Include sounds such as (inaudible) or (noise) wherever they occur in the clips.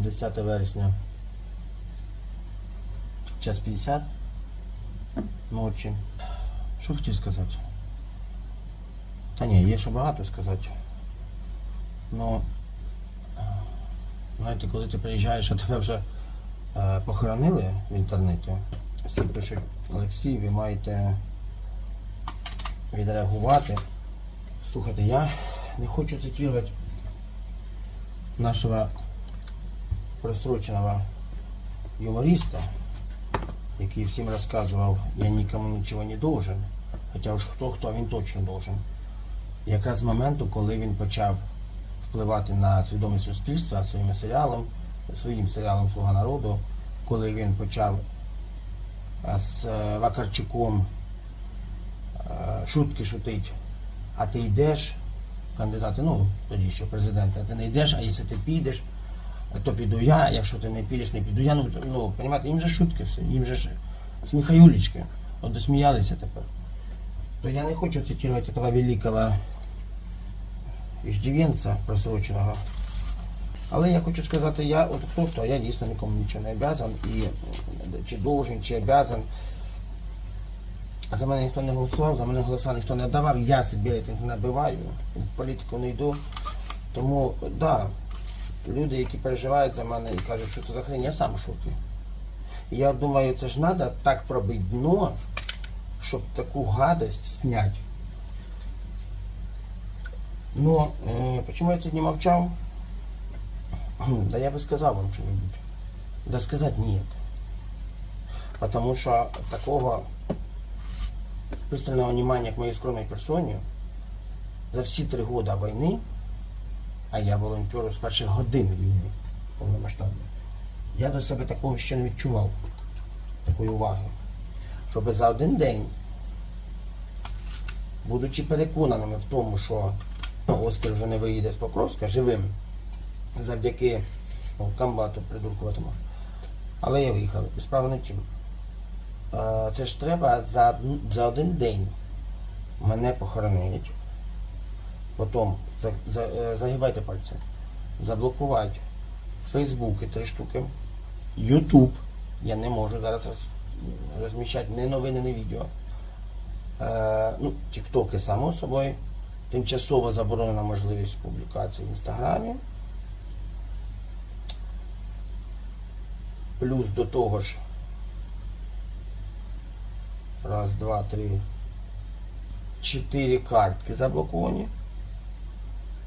10 вересня. Час 50 ночі. Що хотів сказати? Та ні, є ще багато сказати. Ну, знаєте, коли ти приїжджаєш, а тебе вже е, похоронили в інтернеті, всі пишуть, Олексій, ви маєте відреагувати. Слухайте, я не хочу цитувати нашего просроченного юмориста, який всім розказував, я нікому нічого не должен. Хоча уж хто хто він точно должен. Якраз з моменту, коли він почав впливати на свідомість суспільства своїм серіалом, своїм серіалом Слуга народу, коли він почав е, з е, Вакарчуком е, шутки шутить, а ти йдеш, кандидати, ну тоді ще президента, ти не йдеш, а якщо ти підеш, то піду я, якщо ти не підеш, не піду я. Ну, ну понимаєте, їм же шутки все, їм же ж сміхаюлечки, от досміялися тепер. То я не хочу цитувати этого великого иждивенца просроченого. Але я хочу сказати, я от хто хто, я дійсно нікому нічого не обязан і чи должен, чи обязан. За мене ніхто не голосував, за мене голоса ніхто не давав, я рейтинг не набиваю, в політику не йду. Тому, так, да, люди, які переживають за мене і кажуть, що це за хрень, я сам в шокі. Я думаю, це ж треба так пробити дно, щоб таку гадость зняти. Но э, почему я сегодня молчал? (clears throat) Да я бы сказал вам что-нибудь. Да сказать нет. Потому что такого пристального внимания к моей скромной персоне за всі три года війни, а я волонтерю з перших годин війни повномасштабної, я до себе такого ще не відчував, такої уваги. Щоб за один день, будучи переконаними в тому, що Оскар вже не виїде з Покровська живим, завдяки ну, комбату придуркуватому. Але я виїхав, і справа не чим. Це ж треба за, за один день мене похоронити. Потім е, загибайте пальці. Заблокувати Фейсбуки три штуки. Ютуб. Я не можу зараз роз, розміщати ні новини, ні відео. Е, ну, Тіктоки, само собою. Тимчасово заборонена можливість публікації в інстаграмі. Плюс до того ж. Раз, два, три. Чотири картки заблоковані.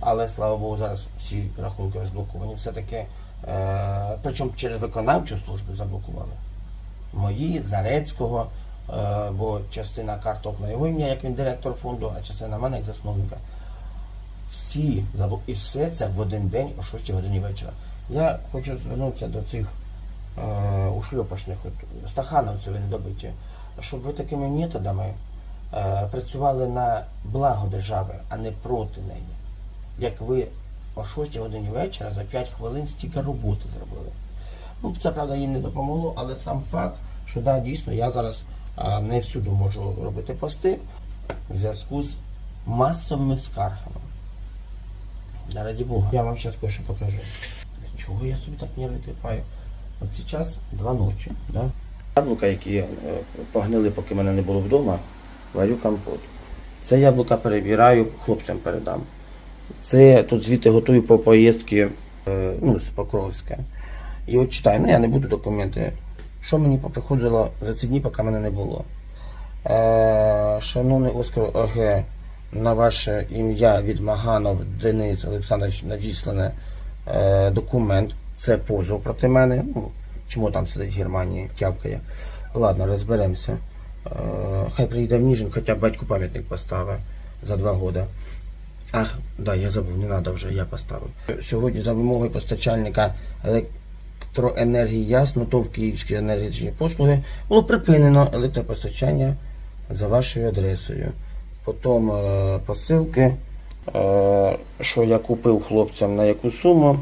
Але, слава Богу, зараз всі рахунки розблоковані. Все-таки, е, причому через виконавчу службу заблокували. Мої, Зарецького, е, бо частина карток на його ім'я, як він директор фонду, а частина мене як засновника. Всі. І все це в один день о 6 годині вечора. Я хочу звернутися до цих е, ушльопашних от, стахановців недобиті, щоб ви такими методами е, працювали на благо держави, а не проти неї. Як ви о 6 годині вечора за 5 хвилин стільки роботи зробили. Ну, це правда їм не допомогло, але сам факт, що да, дійсно я зараз а, не всюди можу робити пости в зв'язку з масовими скаргами. Да, раді Бога. Я вам зараз кое-що покажу. Чого я собі так нерви клепаю? От зараз два ночі. Да? Яблука, які е, погнили, поки мене не було вдома, варю компот. Це яблука перебираю, хлопцям передам. Це тут звідти готую по поїздки е, ну, з Покровська. І от читаю, ну я не буду документи. Що мені поприходило за ці дні, поки мене не було. Е, шановний Оскар ОГ, на ваше ім'я від Маганов Денис Олександрович надіслане е, документ. Це позов проти мене. Ну, чому там сидить в Германії, тявкає. Ладно, розберемося. Е, хай приїде в Ніжин, хоча батьку пам'ятник поставить за два роки. Ах, да, я забув, не треба вже, я поставив. Сьогодні за вимогою постачальника електроенергії Ясно, ТОВ Київські енергетичні послуги було припинено електропостачання за вашою адресою. Потім е, посилки, е, що я купив хлопцям на яку суму.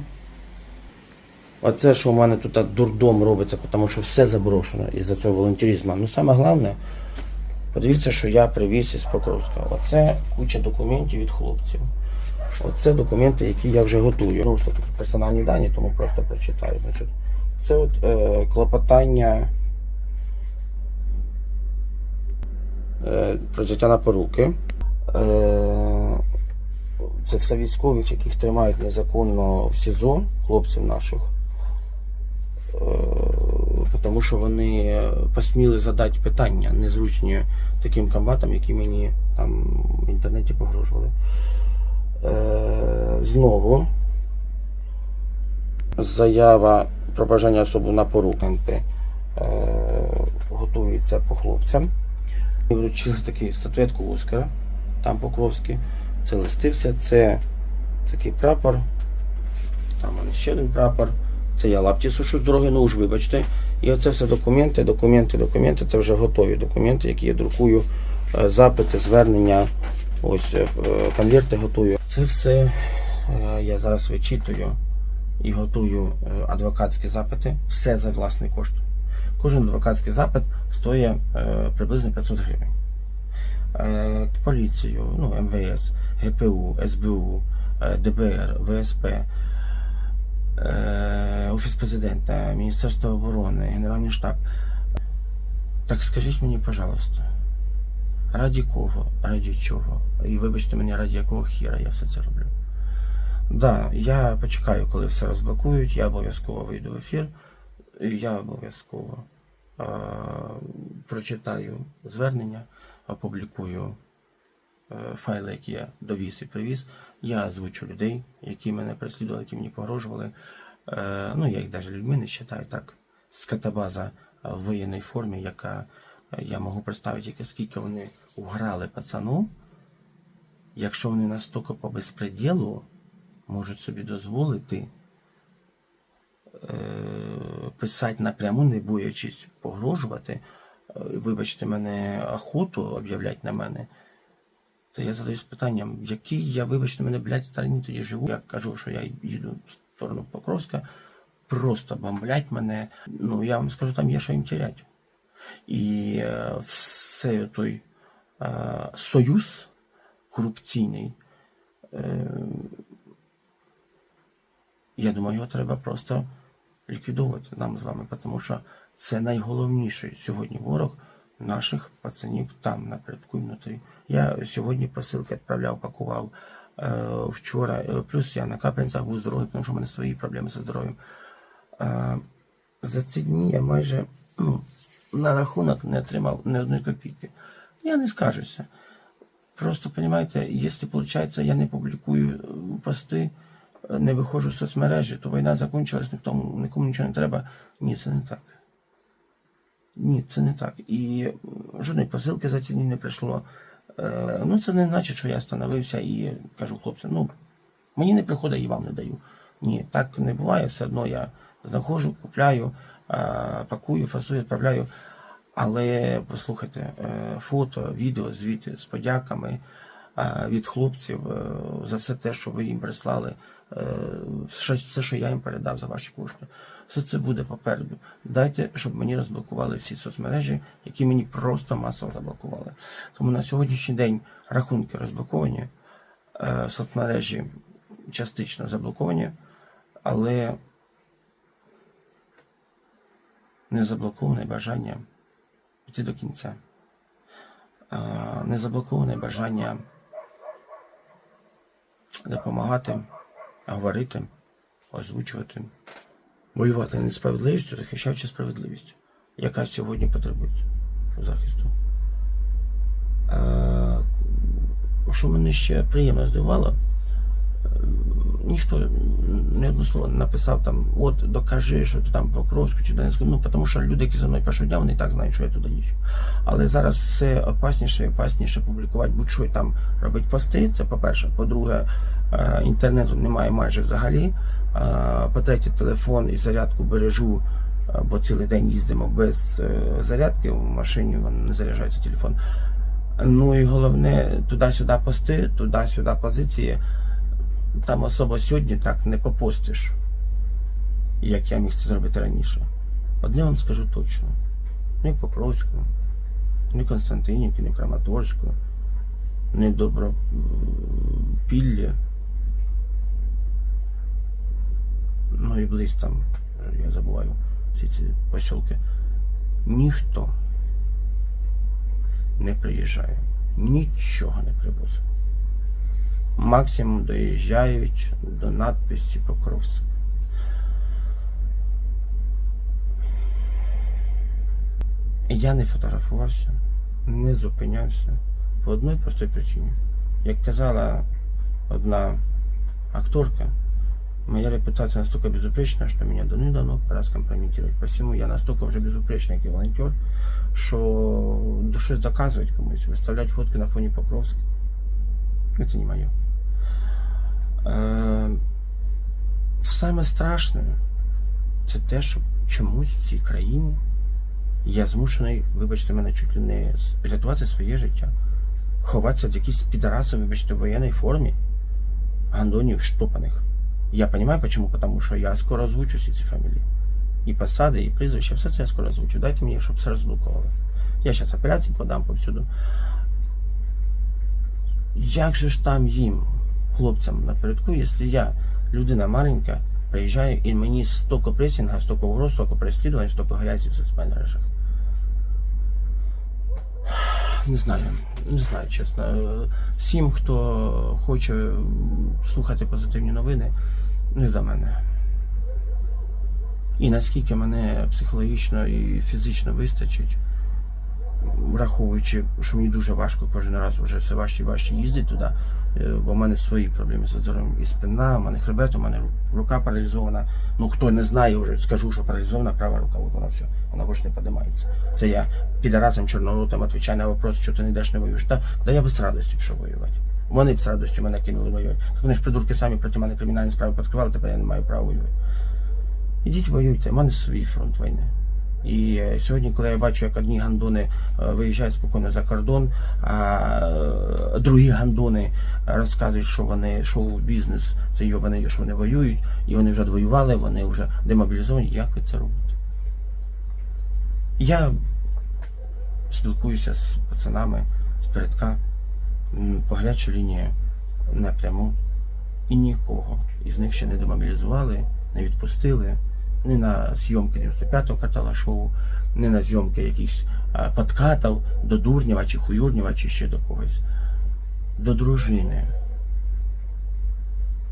Оце, що в мене тут дурдом робиться, тому що все заброшено із-за цього волонтеризму. Ну саме головне, подивіться, що я привіз із Покровська. Оце куча документів від хлопців. Оце документи, які я вже готую. Знову ж таки, персональні дані, тому просто прочитаю. Це от е, клопотання е, про взяття на поруки. Е, це все військових, яких тримають незаконно в СІЗО, хлопців наших. Е, тому що вони посміли задати питання незручні таким комбатам, які мені там в інтернеті погрожували. Е, знову заява про бажання особи на поруканти е, готується по хлопцям. І вручили таку статуетку Оскара, там Покровський. Це листився, це такий прапор. Там ще один прапор. Це я лапті сушу з дороги, ну уж вибачте. І оце все документи, документи, документи. Це вже готові документи, які я друкую, е, запити, звернення, ось е, конверти готую. Це все е, я зараз вичитую і готую адвокатські запити. Все за власний кошт. Кожен адвокатський запит стоїть приблизно 500 гривень. Поліцію, ну, МВС, ГПУ, СБУ, ДБР, ВСП, Офіс президента, Міністерство оборони, Генеральний штаб. Так скажіть мені, пожалуйста, раді кого, раді чого? І вибачте мені, раді якого хіра я все це роблю. Да, я почекаю, коли все розблокують, я обов'язково вийду в ефір, я обов'язково е, прочитаю звернення, опублікую е, файли, які я довіз і привіз. Я озвучу людей, які мене переслідували, які мені погрожували. Е, ну, я їх навіть людьми не вважаю, так. Скотобаза в воєнній формі, яка е, я можу представити, скільки вони уграли пацану. Якщо вони настільки по безпреділу можуть собі дозволити е, писати напряму, не боячись погрожувати, е, вибачте мене, охоту об'являти на мене, то я задаюсь питанням, в якій я, вибачте мене, блядь, стороні тоді живу. Я кажу, що я їду в сторону Покровська, просто бомблять мене. Ну, я вам скажу, там є що їм терять. І е, все той е, союз корупційний. Е, я думаю, його треба просто ліквідовувати нам з вами, тому що це найголовніший сьогодні ворог наших пацанів там напередку внутрі. Я сьогодні посилки відправляв, пакував е, вчора. Е, Плюс я на капельницях був здоровий, тому що в мене свої проблеми зі здоров'ям. Е, за ці дні я майже ну, на рахунок не отримав ні одної копійки. Я не скажуся. Просто, понимаете, якщо, виходить, я не публікую е, пости, не виходжу в соцмережі, то війна закінчилась, нікому, нікому нічого не треба. Ні, це не так. Ні, це не так. І жодної посилки за ці дні не прийшло. Е, ну, це не значить, що я становився і кажу хлопцям, ну, мені не приходить і вам не даю. Ні, так не буває, все одно я знаходжу, купляю, е, пакую, фасую, відправляю. Але послухайте, е, фото, відео, звіти з подяками від хлопців за все те, що ви їм прислали, все, все, що я їм передав за ваші кошти. Все це буде попереду. Дайте, щоб мені розблокували всі соцмережі, які мені просто масово заблокували. Тому на сьогоднішній день рахунки розблоковані, е, соцмережі частично заблоковані, але не заблоковане бажання йти до кінця. Е, Не заблоковане бажання допомагати, говорити, озвучувати, воювати несправедливістю, захищаючи справедливість, яка сьогодні потребується захисту. Е, Що мене ще приємно здивувало, е, ніхто не одно слово не написав там, от докажи, що ти там Покровську чи Донецьку. Ну, тому що люди, які за мною першого дня, вони і так знають, що я туди їжджу. Але зараз все опасніше і опасніше публікувати будь-що там робити пости. Це по-перше. По-друге, інтернету немає майже взагалі. Е, По-третє, телефон і зарядку бережу, е, бо цілий день їздимо без е, зарядки в машині, він не заряджається телефон. Ну і головне, туди-сюди пости, туди-сюди позиції. Там особо сьогодні так не попостиш, як я міг це зробити раніше. Одне вам скажу точно: ні Покровську, ні в Константинівці, ні Краматорську, ні Добропіллі. Ну і близь там, я забуваю, всі ці посілки, ніхто не приїжджає, нічого не привозить. Максимум доїжджають до надписі Покровськ. Я не фотографувався, не зупинявся по одній простій причині. Як казала одна акторка, моя репутация настолько безупречна, что меня давно пора скомпрометировать. Посему я настолько уже безупречный как волонтер, что душе доказывать комусь, выставлять фотки на фоне Покровска. Это не мое. Е, Саме страшне це те, що чомусь в цій країні я змушений, вибачте мене, чуть ли не рятувати своє життя. Ховатися від якісь підараси, вибачте, в воєнній формі, гандонів штопаних. Я понимаю, почему, потому что я скоро озвучу всі ці фамілії. І посади, і прізвища, все це я скоро озвучу. Дайте мені, щоб все розблокували. Я зараз операції подам повсюду. Як же ж там їм, хлопцям напередку, якщо я, людина маленька, приїжджаю і мені стільки пресінга, стільки угроз, стільки переслідувань, стільки грязі в соцмережах. Не знаю, не знаю, чесно. Е, Всім, хто хоче слухати позитивні новини, не до мене. І наскільки мене психологічно і фізично вистачить, враховуючи, що мені дуже важко кожен раз вже все важче і важче їздити туди, бо в мене свої проблеми з здоров'ям і спина, у мене хребет, у мене рука паралізована. Ну хто не знає, вже скажу, що паралізована права рука, от вона все, вона більше не підіймається. Це я підарасам чорноротам відповідаю на вопрос, що ти не йдеш не воюєш. Та, да я би з радістю пішов воювати. Вони б з радістю мене кинули воювати. Так вони ж придурки самі проти мене кримінальні справи підкривали, тепер я не маю права воювати. Ідіть воюйте, у мене свій фронт війни. І сьогодні, коли я бачу, як одні гандони е, виїжджають спокійно за кордон, а е, другі гандони розказують, що вони шоу-бізнес, це йобаний, що вони воюють, і вони вже воювали, вони вже демобілізовані. Як ви це робите? Я спілкуюся з пацанами з передка по гарячій лінії напряму, і нікого із них ще не демобілізували, не відпустили ні на зйомки 95-го катала шоу, ні на зйомки якихось подкатів до Дурнєва чи Хуюрнєва, чи ще до когось. До дружини,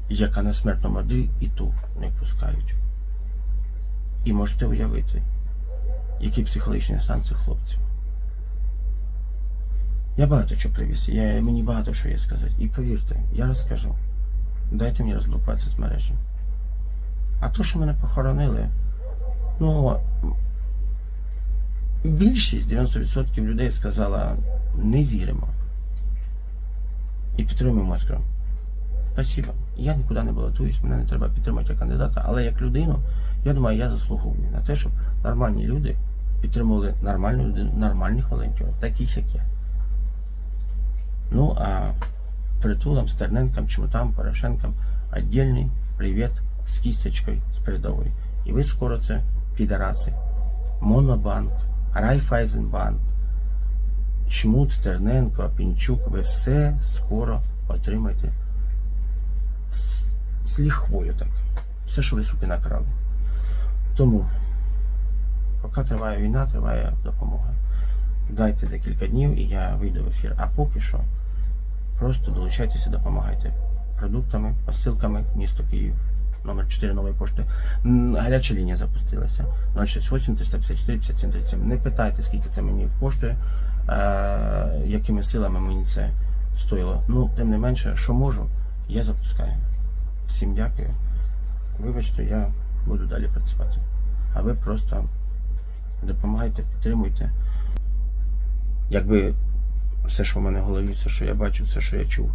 яка на смертному одрі і ту не пускають. І можете уявити, який психологічний стан цих хлопців. Я багато чого привіз, я, мені багато що є сказати. І повірте, я розкажу. Дайте мені розблокувати соцмережі. А то, що мене похоронили, ну більшість 90% людей сказала не віримо. І підтримуємо Москву. Спасибо. Я нікуди не балотуюсь, мене не треба підтримати як кандидата, але як людину, я думаю, я заслуговую на те, щоб нормальні люди підтримували нормальну людину, нормальних волонтерів, таких як я. Ну а притулам, Стерненкам, Чмутам, Порошенкам отдельный привет з кісточкою з передової. І ви скоро це підараси. Монобанк, Райфайзенбанк, Чмут, Стерненко, Пінчук, ви все скоро отримаєте з- ліхвою так. Все, що ви суки накрали. Тому, поки триває війна, триває допомога. Дайте декілька днів і я вийду в ефір. А поки що просто долучайтеся, допомагайте продуктами, посилками, місто Київ, номер 4 нової пошти. Гаряча лінія запустилася. 068 354 57 37. Не питайте, скільки це мені коштує, е, якими силами мені це стоїло. Ну, тим не менше, що можу, я запускаю. Всім дякую. Вибачте, я буду далі працювати. А ви просто допомагайте, підтримуйте. Якби все, що в мене в голові, все, що я бачив, все, що я чув,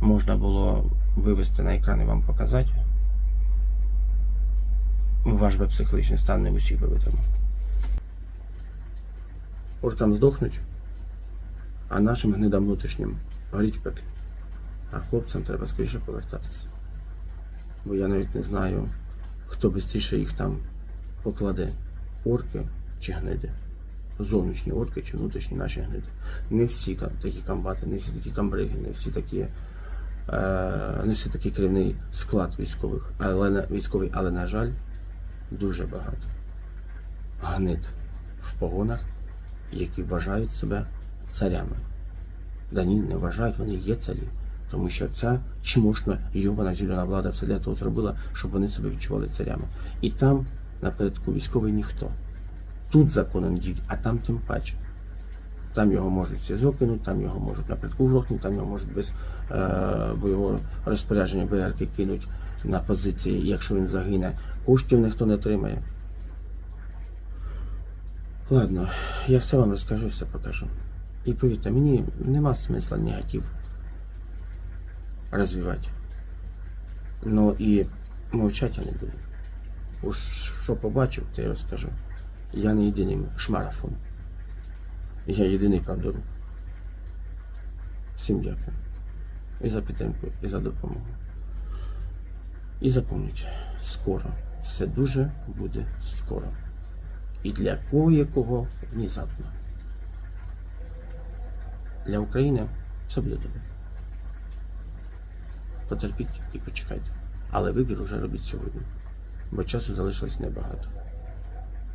можна було вивести на екран і вам показати, ваш би психологічний стан не усіх би витримав. Оркам здохнуть, а нашим гнидам внутрішнім горіть пеклі. А хлопцям треба скоріше повертатися. Бо я навіть не знаю, хто швидше їх там покладе. Орки чи гниди. Зовнішні орки чи внутрішні наші гниди. Не всі такі комбати, не всі такі камбриги, не всі такі, е, не всі такий керівний склад військових, але військовий, але на жаль, дуже багато. гнид в погонах, які вважають себе царями. Да ні, не вважають, вони є царі. Тому що ця чмошна йобана зелена влада все для того зробила, щоб вони себе відчували царями. І там напередку військовий ніхто. Тут законом діють, а там тим паче. Там його можуть СІЗО кинути, там його можуть напередку грохнути, там його можуть без е, бойового розпорядження БРК кинуть на позиції, якщо він загине. Коштів ніхто не отримає. Ладно, я все вам розкажу, все покажу. І повірте, мені нема смисла негатив розвивати. Ну і мовчати я не буду. Уж що побачив, те й розкажу. Я не єдиний шмарафон. Я єдиний правдоруб. Всім дякую. І за підтримку, і за допомогу. І запам'ятайте, скоро. Все дуже буде скоро. І для кого-якого внезапно. Для України це буде добре. Потерпіть і почекайте. Але вибір уже робіть сьогодні, бо часу залишилось небагато.